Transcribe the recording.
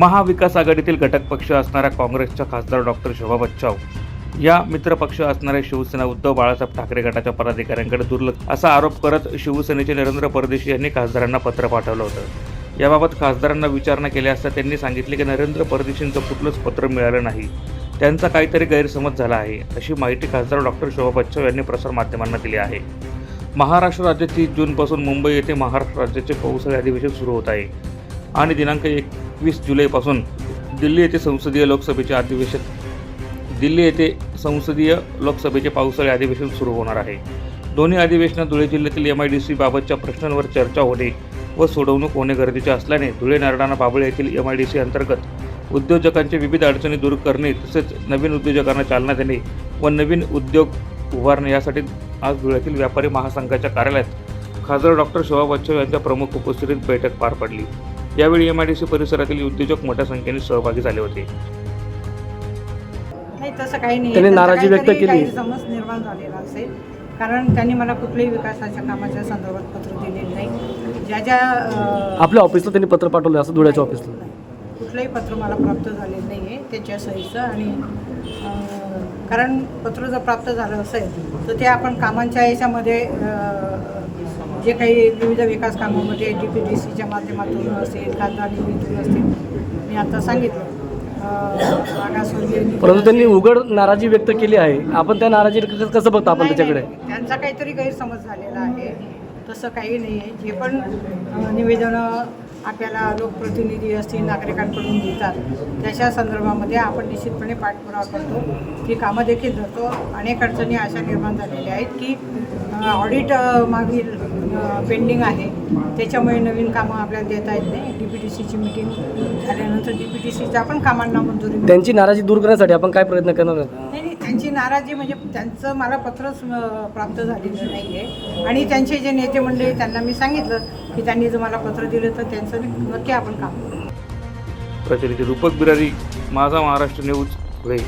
महाविकास आघाडीतील घटक पक्ष असणाऱ्या काँग्रेसच्या खासदार डॉक्टर शोभा बच्चाव या मित्रपक्ष असणाऱ्या शिवसेना उद्धव बाळासाहेब ठाकरे गटाच्या पदाधिकाऱ्यांकडे दुर्लक्ष असा आरोप करत शिवसेनेचे नरेंद्र परदेशी यांनी खासदारांना पत्र पाठवलं होतं. याबाबत खासदारांना विचारणा केली असता त्यांनी सांगितले की नरेंद्र परदेशींचं कुठलंच पत्र मिळालं नाही. त्यांचा काहीतरी गैरसमज झाला आहे अशी माहिती खासदार डॉक्टर शोभा बच्चव यांनी प्रसारमाध्यमांना दिली आहे. महाराष्ट्र राज्यात तीस जूनपासून मुंबई येथे महाराष्ट्र राज्याचे पावसाळी अधिवेशन सुरू होत आहे. आणि दिनांक एकवीस जुलैपासून दिल्ली येथे संसदीय लोकसभेचे अधिवेशन. दिल्ली येथे संसदीय लोकसभेचे पावसाळी अधिवेशन सुरू होणार आहे. दोन्ही अधिवेशनात धुळे जिल्ह्यातील एम आय डी सी बाबतच्या प्रश्नांवर चर्चा होणे व सोडवणूक होणे गरजेचे असल्याने धुळे नारडाणा बाबळे येथील एम आय डी सी अंतर्गत उद्योजकांचे विविध अडचणी दूर करणे तसेच नवीन उद्योजकांना चालना देणे व नवीन उद्योग उभारणे यासाठी आज धुळ्यातील व्यापारी महासंघाच्या कार्यालयात खासदार डॉक्टर शोभा बच्चव यांच्या प्रमुख उपस्थितीत बैठक पार पडली. यावेळी एम आय डी सी परिसरातील उद्योजक मोठ्या संख्येने सहभागी झाले होते. नाही तसं काही नाही. त्यांनी नाराजी व्यक्त केली. गैरसमज निर्माण झालेला असेल. कारण त्यांनी मला कुठल्याही विकासाच्या कामाच्या संदर्भात पत्र दिलेलं नाही. ज्या ज्या आपल्या ऑफिसला त्यांनी पत्र पाठवलं असं धुळ्याच्या ऑफिसला? नाही. कुठलंही पत्र मला प्राप्त झालेलं नाही आहे त्याच्या सहीचं आणि कारण पत्र जर प्राप्त झालं असेल तर ते आपण कामांच्या याच्यामध्ये जे काही विविध विकास कामामध्ये डी पी डी सीच्या माध्यमातून असेल खासदार निधीतून असतील मी आता सांगितलं. मागासवर्गीय परंतु त्यांनी उघड नाराजी व्यक्त केली आहे. आपण त्या नाराजी कसं बघता आपण त्याच्याकडे? त्यांचा काहीतरी गैरसमज झालेला आहे. तसं काही नाही आहे जे पण निवेदनं आपल्याला लोकप्रतिनिधी असतील नागरिकांकडून मिळतात त्याच्या संदर्भामध्ये आपण निश्चितपणे पाठपुरावा करतो. ती कामं देखील धरतो. अनेक अडचणी अशा निर्माण झालेल्या आहेत की ऑडिट मागील पेंडिंग आहे. त्याच्यामुळे नवीन कामं आपल्याला देता येत नाही. डी पी टी सीची मिटिंग झाल्यानंतर डी पी टी सीच्या पण कामांना मंजुरी त्यांची नाराजी दूर करण्यासाठी आपण काय प्रयत्न करणार आहोत? त्यांची नाराजी म्हणजे त्यांचं मला पत्रच प्राप्त झालेलं नाही आहे आणि त्यांचे जे नेते मंडळी त्यांना मी सांगितलं की त्यांनी जर मला पत्र दिलं तर त्यांचं नक्की आपण काम करू. प्रतिनिधी रूपक बिरारी माझा महाराष्ट्र न्यूज धुळे